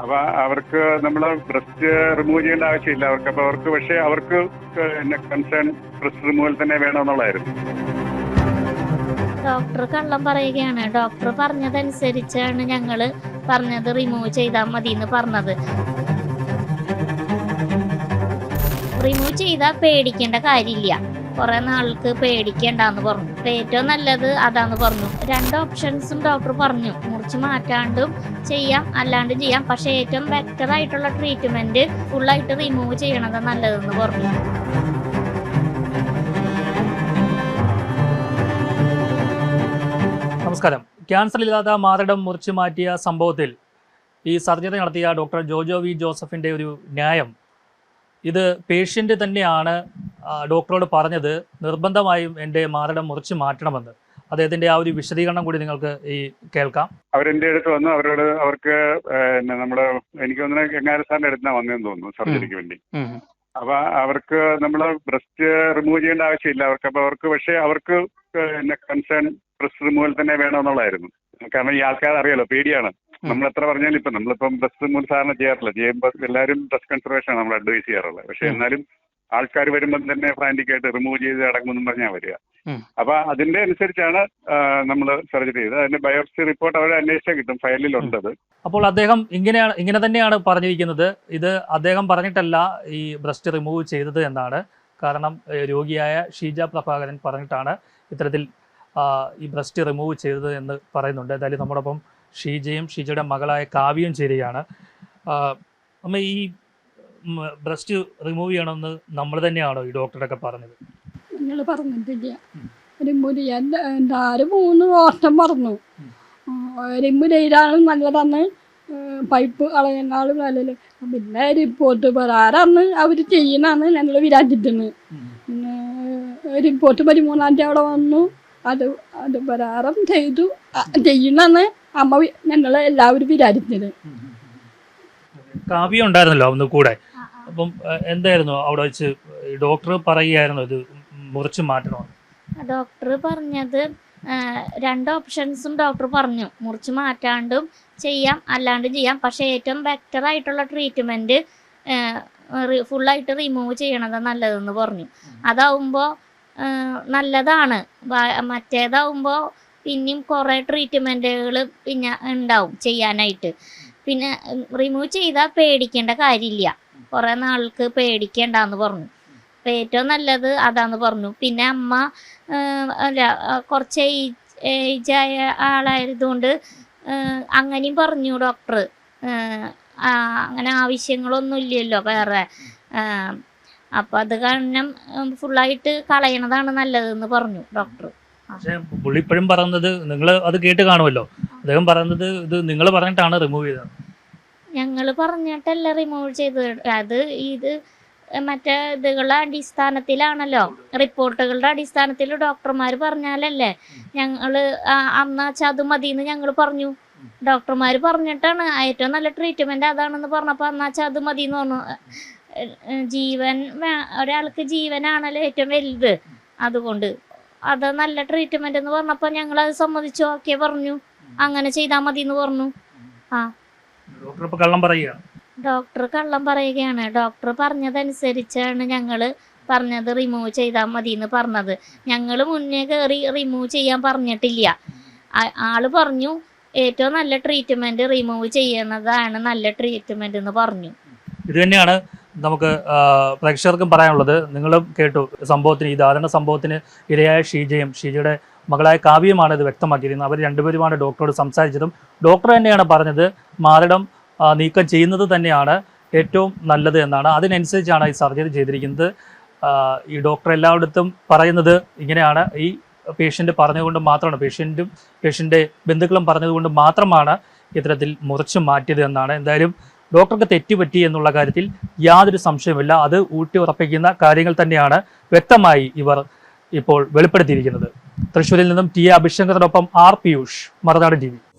അപ്പൊ അവർക്ക് നമ്മൾ ബ്രസ്റ്റ് റിമൂവ് ചെയ്യേണ്ട ആവശ്യമില്ല. അവർക്ക് അപ്പൊ അവർക്ക് പക്ഷേ അവർക്ക് കൺസേൺ ബ്രസ്റ്റ് റിമൂവൽ തന്നെ വേണമെന്നുള്ളതായിരുന്നു. ഡോക്ടർ കള്ളം പറയുകയാണ്. ഡോക്ടർ പറഞ്ഞതനുസരിച്ചാണ് ഞങ്ങൾ പറഞ്ഞത് റിമൂവ് ചെയ്താൽ മതി എന്ന് പറഞ്ഞത്. റിമൂവ് ചെയ്താൽ പേടിക്കേണ്ട കാര്യമില്ല. കുറെ നാൾക്ക് പേടിക്കണ്ടെന്ന് പറഞ്ഞു. അപ്പൊ ഏറ്റവും നല്ലത് അതാന്ന് പറഞ്ഞു. രണ്ട് ഓപ്ഷൻസും ഡോക്ടർ പറഞ്ഞു. മുറിച്ച് മാറ്റാണ്ടും ചെയ്യാം അല്ലാണ്ടും ചെയ്യാം. പക്ഷെ ഏറ്റവും ബെറ്റർ ആയിട്ടുള്ള ട്രീറ്റ്മെന്റ് ഫുള്ളായിട്ട് റിമൂവ് ചെയ്യണത് നല്ലതെന്ന് പറഞ്ഞു. നമസ്കാരം. ക്യാൻസർ ഇല്ലാത്ത മാതൃടം മുറിച്ചു മാറ്റിയ സംഭവത്തിൽ ഈ സർജറി നടത്തിയ ഡോക്ടർ ജോജോ വി ജോസഫിന്റെ ഒരു ന്യായം. ഇത് പേഷ്യന്റ് തന്നെയാണ് ഡോക്ടറോട് പറഞ്ഞത് നിർബന്ധമായും എന്റെ മാറിടം മുറിച്ച് മാറ്റണമെന്ന്. അദ്ദേഹത്തിന്റെ ആ ഒരു വിശദീകരണം കൂടി നിങ്ങൾക്ക് ഈ കേൾക്കാം. അവരെന്റെ അടുത്ത് വന്നു അവരോട് അവർക്ക് നമ്മുടെ എനിക്ക് തോന്നുന്നു എങ്ങാര സാറിന്റെ അടുത്താണ് വന്നതെന്ന് തോന്നുന്നു സർജറിക്ക് വേണ്ടി. അപ്പൊ അവർക്ക് നമ്മൾ ബ്രസ്റ്റ് റിമൂവ് ചെയ്യേണ്ട ആവശ്യമില്ല. അവർക്ക് അപ്പൊ അവർക്ക് പക്ഷേ അവർക്ക് എന്നെ കൺസേൺ ബ്രസ്റ്റ് റിമൂവൽ തന്നെ വേണമെന്നുള്ളതായിരുന്നു. കാരണം ഈ ആൾക്കാർ അറിയാലോ പേടിയാണ്. നമ്മൾ എത്ര പറഞ്ഞാലും ഇപ്പൊ നമ്മളിപ്പം ബ്രസ്റ്റ് റിമൂവൽ സാധാരണ ചെയ്യാറില്ല. ചെയ്യുമ്പോൾ എല്ലാവരും ബ്രസ്റ്റ് കൺസർവേഷൻ ആണ് നമ്മൾ അഡ്വൈസ് ചെയ്യാറുള്ളത്. പക്ഷെ എന്നാലും ആൾക്കാർ വരുമ്പം തന്നെ ഫ്രാന്റിക്കായിട്ട് റിമൂവ് ചെയ്ത് അടങ്ങുമെന്നും പറഞ്ഞാൽ വരിക. അപ്പൊ അതിന്റെ അനുസരിച്ചാണ് നമ്മൾ സർജറി ചെയ്തത്. അതിന്റെ ബയോപ്സി റിപ്പോർട്ട് അവരെ അന്വേഷിച്ചാൽ കിട്ടും ഫയലിലുണ്ട് അത് അപ്പോൾ അദ്ദേഹം ഇങ്ങനെയാണ് ഇങ്ങനെ തന്നെയാണ് പറഞ്ഞിരിക്കുന്നത്. ഇത് അദ്ദേഹം പറഞ്ഞിട്ടല്ല ഈ ബ്രസ്റ്റ് റിമൂവ് ചെയ്തത് എന്നാണ്. കാരണം രോഗിയായ ഷീജ പ്രഭാകരൻ പറഞ്ഞിട്ടാണ് ഇത്തരത്തിൽ ഈ ബ്രസ്റ്റ് റിമൂവ് ചെയ്തത് എന്ന് പറയുന്നുണ്ട്. എന്തായാലും നമ്മോടൊപ്പം ഷീജയും ഷീജയുടെ മകളായ കാവ്യയും ചേരുകയാണ്. നമ്മൾ ഈ ബ്രസ്റ്റ് റിമൂവ് ചെയ്യണമെന്ന് നമ്മൾ തന്നെയാണോ ഈ ഡോക്ടറൊക്കെ പറഞ്ഞത്? നിങ്ങൾ പറഞ്ഞിട്ടില്ല. റിമൂവ് മുരി എന്തായാലും മൂന്ന് വർഷം പറഞ്ഞു റിമൂവ് ഒരു നല്ലതാണ്. പൈപ്പ് കളയുന്നാളും നല്ലത്. പിന്നെ റിപ്പോർട്ട് പ്രകാരമാണ് അവർ ചെയ്യുന്നതാണ് ഞങ്ങൾ വിരാജിക്കുന്നത് പിന്നെ റിപ്പോർട്ട് പതിമൂന്നാം തീയതി അവിടെ വന്നു. അത് അത് പ്രകാരം ചെയ്തു. ചെയ്യുന്നതാണ് അമ്മ ഞങ്ങൾ എല്ലാവരും വിചാരിച്ചത്. കാവ്യം ഉണ്ടായിരുന്നല്ലോ അന്ന് കൂടെ? അപ്പം എന്തായിരുന്നു അവിടെ വെച്ച്? ഡോക്ടർ പറയുകയായിരുന്നു ഇത് മുറിച്ച് മാറ്റണമെന്ന് ഡോക്ടർ പറഞ്ഞത് രണ്ട് ഓപ്ഷൻസും ഡോക്ടർ പറഞ്ഞു. മുറിച്ച് മാറ്റാണ്ടും ചെയ്യാം അല്ലാണ്ടും ചെയ്യാം. പക്ഷേ ഏറ്റവും ബെറ്റർ ആയിട്ടുള്ള ട്രീറ്റ്മെന്റ് ഫുള്ളായിട്ട് റിമൂവ് ചെയ്യണത് നല്ലതെന്ന് പറഞ്ഞു. അതാവുമ്പോൾ നല്ലതാണ്. മറ്റേതാവുമ്പോൾ പിന്നെയും കുറേ ട്രീറ്റ്മെന്റുകൾ പിന്നെ ഉണ്ടാവും ചെയ്യാനായിട്ട്. പിന്നെ റിമൂവ് ചെയ്താൽ പേടിക്കേണ്ട കാര്യമില്ല. കുറേ നാൾക്ക് പേടിക്കേണ്ടെന്ന് പറഞ്ഞു. അപ്പം ഏറ്റവും നല്ലത് അതാന്ന് പറഞ്ഞു. പിന്നെ അമ്മ അല്ല കുറച്ച് ഏജ് ഏജായ ആളായതുകൊണ്ട് അങ്ങനെയും പറഞ്ഞു ഡോക്ടർ. അങ്ങനെ ആവശ്യങ്ങളൊന്നും ഇല്ലല്ലോ വേറെ. അപ്പം അത് കാരണം ഫുള്ളായിട്ട് കളയണതാണ് നല്ലതെന്ന് പറഞ്ഞു ഡോക്ടർ. പക്ഷേ പുള്ളി ഇപ്പോഴും പറയുന്നത് നിങ്ങൾ അത് കേട്ട് കാണുമല്ലോ. അദ്ദേഹം പറയുന്നത് ഇത് നിങ്ങൾ പറഞ്ഞിട്ടാണ് റിമൂവ് ചെയ്തത്. ഞങ്ങൾ പറഞ്ഞിട്ടല്ല റിമൂവ് ചെയ്തത്. അത് ഇത് മറ്റേ ഇതുകളുടെ അടിസ്ഥാനത്തിലാണല്ലോ. റിപ്പോർട്ടുകളുടെ അടിസ്ഥാനത്തിൽ ഡോക്ടർമാർ പറഞ്ഞാലല്ലേ ഞങ്ങൾ അന്നാച്ചാ അത് അത് എന്ന് ഞങ്ങൾ പറഞ്ഞു. ഡോക്ടർമാർ പറഞ്ഞിട്ടാണ് ഏറ്റവും നല്ല ട്രീറ്റ്മെന്റ് അതാണെന്ന് പറഞ്ഞപ്പോൾ അന്നാച്ചാ അത് അത് എന്ന് പറഞ്ഞു. ജീവൻ ഒരാൾക്ക് ജീവനാണല്ലോ ഏറ്റവും വലുത്. അതുകൊണ്ട് അത് നല്ല ട്രീറ്റ്മെന്റ് എന്ന് പറഞ്ഞപ്പോൾ അത് സമ്മതിച്ചു. ഓക്കെ പറഞ്ഞു. അങ്ങനെ ചെയ്താൽ മതി എന്ന് പറഞ്ഞു ഡോക്ടർ കള്ളം പറയുകയാണ് ഡോക്ടർ കള്ളം പറയുകയാണ്. ഡോക്ടർ പറഞ്ഞതനുസരിച്ചാണ് ഞങ്ങൾ പറഞ്ഞത് റിമൂവ് ചെയ്താൽ മതി എന്ന് പറഞ്ഞത്. ഞങ്ങൾ മുന്നേ കയറി റിമൂവ് ചെയ്യാൻ പറഞ്ഞിട്ടില്ല. ആൾ പറഞ്ഞു ഏറ്റവും നല്ല ട്രീറ്റ്മെന്റ് റിമൂവ് ചെയ്യുന്നതാണ് നല്ല ട്രീറ്റ്മെന്റ് എന്ന് പറഞ്ഞു. ഇത് തന്നെയാണ് നമുക്ക് പ്രേക്ഷകർക്കും പറയാനുള്ളത്. നിങ്ങളും കേട്ടു സംഭവത്തിന് ഈ ദാരുണ സംഭവത്തിന് ഇരയായ ഷീജയും ഷീജയുടെ മകളായ കാവ്യമാണ് ഇത് വ്യക്തമാക്കിയിരുന്നത് അവർ രണ്ടുപേരുമാണ് ഡോക്ടറോട് സംസാരിച്ചതും ഡോക്ടർ തന്നെയാണ് പറഞ്ഞത് മാരടം നീക്കം ചെയ്യുന്നത് തന്നെയാണ് ഏറ്റവും നല്ലത് എന്നാണ്. അതിനനുസരിച്ചാണ് ഈ സർജറി ചെയ്തിരിക്കുന്നത്. ഈ ഡോക്ടർ എല്ലായിടത്തും പറയുന്നത് ഇങ്ങനെയാണ്. ഈ പേഷ്യന്റ് പറഞ്ഞതുകൊണ്ട് മാത്രമാണ് പേഷ്യന്റും പേഷ്യന്റെ ബന്ധുക്കളും പറഞ്ഞതുകൊണ്ട് മാത്രമാണ് ഇത്തരത്തിൽ മുറിച്ച് മാറ്റിയത് എന്നാണ്. എന്തായാലും ഡോക്ടർക്ക് തെറ്റുപറ്റി എന്നുള്ള കാര്യത്തിൽ യാതൊരു സംശയമില്ല അത് ഊട്ടി ഉറപ്പിക്കുന്ന കാര്യങ്ങൾ തന്നെയാണ് വ്യക്തമായി ഇവർ ഇപ്പോൾ വെളിപ്പെടുത്തിയിരിക്കുന്നത്. തൃശ്ശൂരിൽ നിന്നും ടി എ അഭിഷേകത്തിനൊപ്പം ആർ പിയൂഷ് മറുനാട് ടി